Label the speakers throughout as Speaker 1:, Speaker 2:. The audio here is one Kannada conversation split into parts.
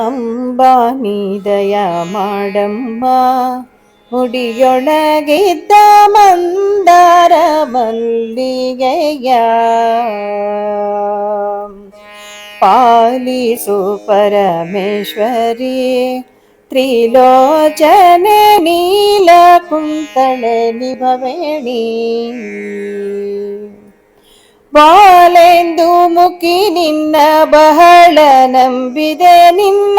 Speaker 1: ಅಂಬಾ ನೀ ದಯ ಮಾಡಮ್ಮ ಮುಡಿಯೊಳಗಿದ್ದ ಮಂದಾರ ಮಲ್ಲಿಗೆಯ ಪಾಲಿಸು ಪರಮೇಶ್ವರಿ ತ್ರಿಲೋಚನೆ ನೀಲ ಕುಂತಳೆ ನಿಭವೇಣಿ ಬಾಲೆಂದು ಮುಖಿ ನಿನ್ನ ಬಹಳ ನಂಬಿದೆ ನಿನ್ನ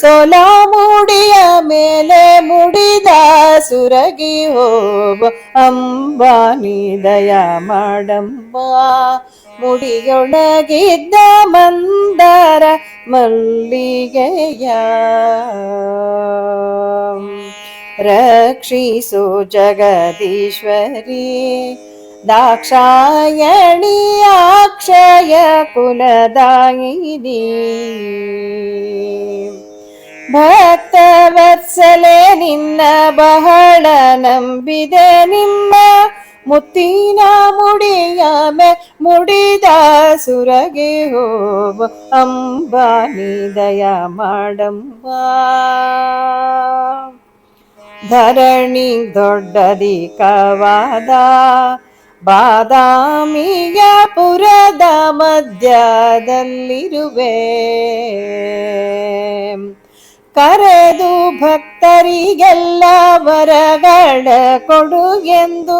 Speaker 1: ಸೊಲ ಮುಡಿಯ ಮೇಲೆ ಮುಡಿದ ಸುರಗಿ ಹೋಬ ಅಂಬಾ ನೀ ದಯ ಮಾಡಂಬ ಮುಡಿಯೊಳಗಿದ್ದ ಮಂದಾರ ಮಲ್ಲಿಗೆಯ ರಕ್ಷಿಸು ಜಗದೀಶ್ವರಿ ಕುಲದಾಯಿನಿ. ಭಕ್ತ ವತ್ಸಲೆ ನಿನ್ನ ಬಹಳ ನಂಬಿದೆ ನಿಮ್ಮ ಮುತ್ತಿನ ಮುಡಿಯ ಮೆ ಮುಡಿದ ಸುರಗೆ ಹೋಬ ಅಂಬಾ ದಯ ಮಾಡಂಬ. ಧರಣಿ ದೊಡ್ಡದಿ ಕವಾದ ಬಾದಾಮಿಯ ಪುರದ ಮಧ್ಯದಲ್ಲಿರುವೆ. ಕರೆದು ಭಕ್ತರಿಗೆಲ್ಲ ವರಗಳ ಕೊಡು ಎಂದು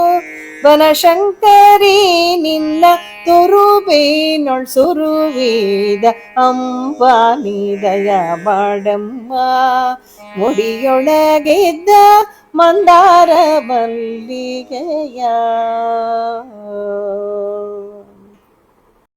Speaker 1: ಬನಶಂಕರಿ ನಿನ್ನ ತುರುಬೇನೊಳ್ ಸುರುವಿದ ಅಂಬಾ ನೀ ದಯ ಮಾಡಮ್ಮ ಮುಡಿಯೊಳಗಿದ್ದ மந்தார மல்லிகையா